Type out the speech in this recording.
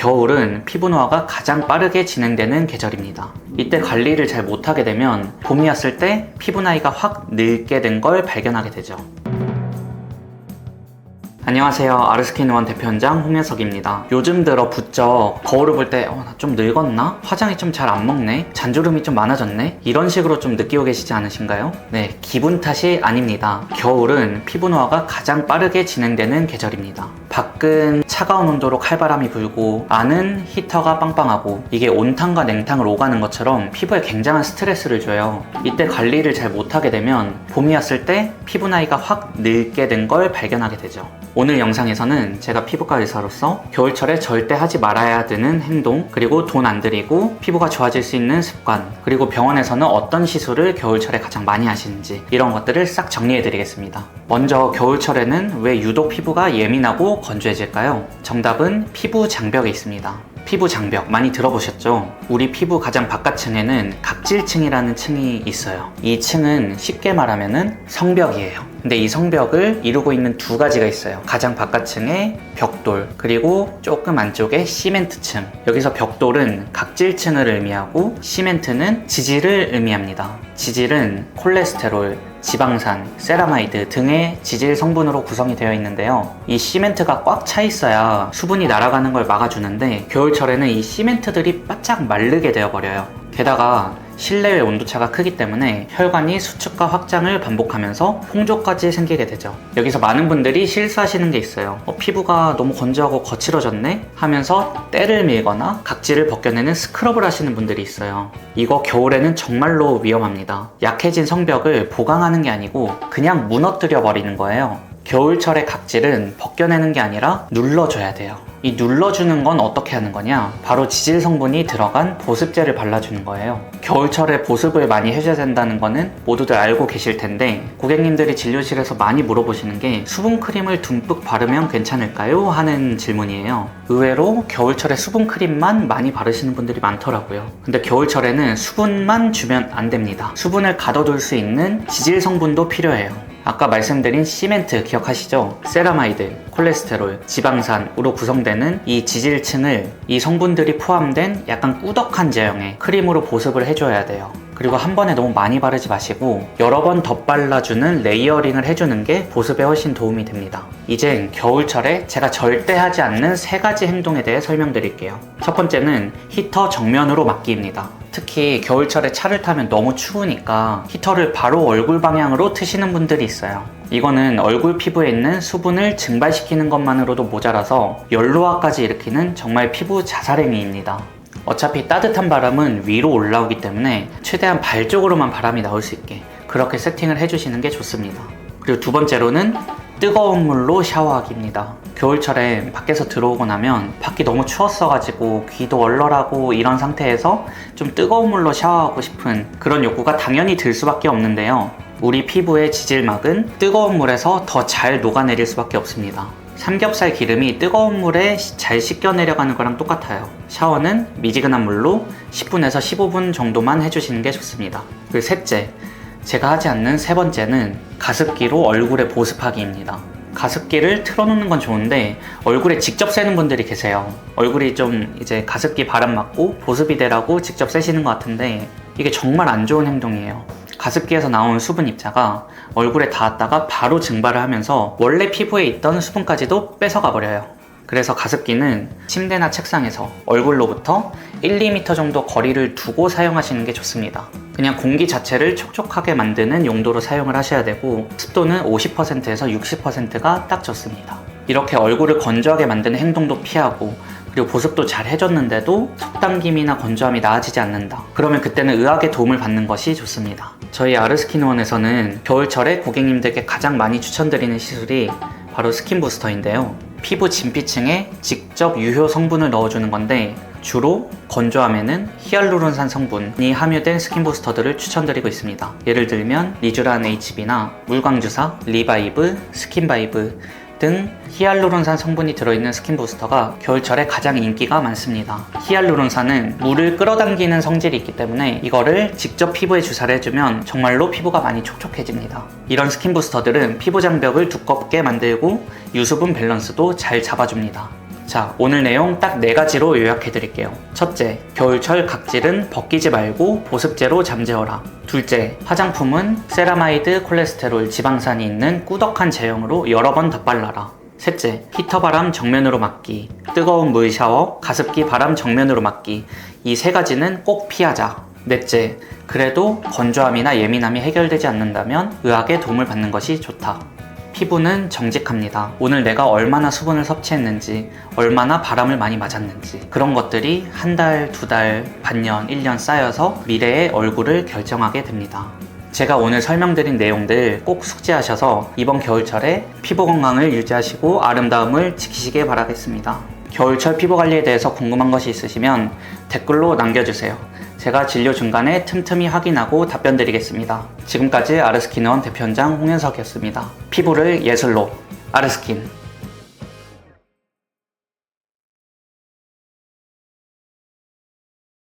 겨울은 피부 노화가 가장 빠르게 진행되는 계절입니다. 이때 관리를 잘 못하게 되면 봄이 왔을 때 피부 나이가 확 늙게 된 걸 발견하게 되죠. 안녕하세요. 아르스킨원 대표원장 홍현석입니다. 요즘 들어 부쩍 거울을 볼 때, 어, 나 좀 늙었나? 화장이 좀 잘 안 먹네? 잔주름이 좀 많아졌네? 이런 식으로 좀 느끼고 계시지 않으신가요? 네, 기분 탓이 아닙니다. 겨울은 피부 노화가 가장 빠르게 진행되는 계절입니다. 밖은 차가운 온도로 칼바람이 불고, 안은 히터가 빵빵하고, 이게 온탕과 냉탕을 오가는 것처럼 피부에 굉장한 스트레스를 줘요. 이때 관리를 잘 못하게 되면 봄이 왔을 때 피부 나이가 확 늙게 된 걸 발견하게 되죠. 오늘 영상에서는 제가 피부과 의사로서 겨울철에 절대 하지 말아야 되는 행동, 그리고 돈 안 들이고 피부가 좋아질 수 있는 습관, 그리고 병원에서는 어떤 시술을 겨울철에 가장 많이 하시는지 이런 것들을 싹 정리해 드리겠습니다. 먼저 겨울철에는 왜 유독 피부가 예민하고 건조해질까요? 정답은 피부 장벽에 있습니다. 피부 장벽 많이 들어보셨죠? 우리 피부 가장 바깥층에는 각질층이라는 층이 있어요. 이 층은 쉽게 말하면은 성벽이에요. 근데 이 성벽을 이루고 있는 두 가지가 있어요. 가장 바깥층에 벽돌, 그리고 조금 안쪽에 시멘트층. 여기서 벽돌은 각질층을 의미하고 시멘트는 지질을 의미합니다. 지질은 콜레스테롤, 지방산, 세라마이드 등의 지질 성분으로 구성이 되어 있는데요. 이 시멘트가 꽉 차 있어야 수분이 날아가는 걸 막아주는데 겨울철에는 이 시멘트들이 바짝 마르게 되어 버려요. 게다가 실내외 온도차가 크기 때문에 혈관이 수축과 확장을 반복하면서 홍조까지 생기게 되죠. 여기서 많은 분들이 실수하시는 게 있어요. 어, 피부가 너무 건조하고 거칠어졌네? 하면서 때를 밀거나 각질을 벗겨내는 스크럽을 하시는 분들이 있어요. 이거 겨울에는 정말로 위험합니다. 약해진 성벽을 보강하는 게 아니고 그냥 무너뜨려 버리는 거예요. 겨울철의 각질은 벗겨내는 게 아니라 눌러줘야 돼요. 이 눌러주는 건 어떻게 하는 거냐? 바로 지질 성분이 들어간 보습제를 발라주는 거예요. 겨울철에 보습을 많이 해줘야 된다는 거는 모두들 알고 계실 텐데 고객님들이 진료실에서 많이 물어보시는 게 수분크림을 듬뿍 바르면 괜찮을까요? 하는 질문이에요. 의외로 겨울철에 수분크림만 많이 바르시는 분들이 많더라고요. 근데 겨울철에는 수분만 주면 안 됩니다. 수분을 가둬둘 수 있는 지질 성분도 필요해요. 아까 말씀드린 시멘트 기억하시죠? 세라마이드, 콜레스테롤, 지방산으로 구성되는 이 지질층을 이 성분들이 포함된 약간 꾸덕한 제형의 크림으로 보습을 해줘야 돼요. 그리고 한 번에 너무 많이 바르지 마시고 여러 번 덧발라주는 레이어링을 해주는 게 보습에 훨씬 도움이 됩니다. 이젠 겨울철에 제가 절대 하지 않는 세 가지 행동에 대해 설명드릴게요. 첫 번째는 히터 정면으로 막기입니다. 특히 겨울철에 차를 타면 너무 추우니까 히터를 바로 얼굴 방향으로 트시는 분들이 있어요. 이거는 얼굴 피부에 있는 수분을 증발시키는 것만으로도 모자라서 연로화까지 일으키는 정말 피부 자살행위입니다. 어차피 따뜻한 바람은 위로 올라오기 때문에 최대한 발 쪽으로만 바람이 나올 수 있게 그렇게 세팅을 해주시는 게 좋습니다. 그리고 두 번째로는 뜨거운 물로 샤워하기입니다. 겨울철에 밖에서 들어오고 나면 밖이 너무 추웠어가지고 귀도 얼얼하고 이런 상태에서 좀 뜨거운 물로 샤워하고 싶은 그런 욕구가 당연히 들 수밖에 없는데요. 우리 피부의 지질막은 뜨거운 물에서 더 잘 녹아내릴 수밖에 없습니다. 삼겹살 기름이 뜨거운 물에 잘 씻겨 내려가는 거랑 똑같아요. 샤워는 미지근한 물로 10분에서 15분 정도만 해주시는 게 좋습니다. 그리고 셋째, 제가 하지 않는 세 번째는 가습기로 얼굴에 보습하기입니다. 가습기를 틀어놓는 건 좋은데 얼굴에 직접 쐬는 분들이 계세요. 얼굴이 좀 이제 가습기 바람 맞고 보습이 되라고 직접 쐬시는 것 같은데 이게 정말 안 좋은 행동이에요. 가습기에서 나온 수분 입자가 얼굴에 닿았다가 바로 증발을 하면서 원래 피부에 있던 수분까지도 뺏어가 버려요. 그래서 가습기는 침대나 책상에서 얼굴로부터 1, 2m 정도 거리를 두고 사용하시는 게 좋습니다. 그냥 공기 자체를 촉촉하게 만드는 용도로 사용을 하셔야 되고 습도는 50%에서 60%가 딱 좋습니다. 이렇게 얼굴을 건조하게 만드는 행동도 피하고 그리고 보습도 잘 해줬는데도 속당김이나 건조함이 나아지지 않는다. 그러면 그때는 의학의 도움을 받는 것이 좋습니다. 저희 아르스킨원에서는 겨울철에 고객님들께 가장 많이 추천드리는 시술이 바로 스킨 부스터인데요. 피부 진피층에 직접 유효 성분을 넣어주는 건데 주로 건조함에는 히알루론산 성분이 함유된 스킨 부스터들을 추천드리고 있습니다. 예를 들면 리쥬란 HB나 물광주사, 리바이브, 스킨바이브 등 히알루론산 성분이 들어있는 스킨 부스터가 겨울철에 가장 인기가 많습니다. 히알루론산은 물을 끌어당기는 성질이 있기 때문에 이거를 직접 피부에 주사를 해주면 정말로 피부가 많이 촉촉해집니다. 이런 스킨 부스터들은 피부 장벽을 두껍게 만들고 유수분 밸런스도 잘 잡아줍니다. 자, 오늘 내용 딱 네 가지로 요약해 드릴게요. 첫째, 겨울철 각질은 벗기지 말고 보습제로 잠재워라. 둘째, 화장품은 세라마이드 콜레스테롤 지방산이 있는 꾸덕한 제형으로 여러 번 덧발라라. 셋째, 히터 바람 정면으로 막기, 뜨거운 물 샤워, 가습기 바람 정면으로 막기. 이 세 가지는 꼭 피하자. 넷째, 그래도 건조함이나 예민함이 해결되지 않는다면 의학의 도움을 받는 것이 좋다. 피부는 정직합니다. 오늘 내가 얼마나 수분을 섭취했는지, 얼마나 바람을 많이 맞았는지, 그런 것들이 한 달, 두 달, 반년, 1년 쌓여서 미래의 얼굴을 결정하게 됩니다. 제가 오늘 설명드린 내용들 꼭 숙지하셔서 이번 겨울철에 피부 건강을 유지하시고 아름다움을 지키시길 바라겠습니다. 겨울철 피부 관리에 대해서 궁금한 것이 있으시면 댓글로 남겨주세요. 제가 진료 중간에 틈틈이 확인하고 답변 드리겠습니다. 지금까지 아르스킨원 대표원장 홍현석이었습니다. 피부를 예술로 아르스킨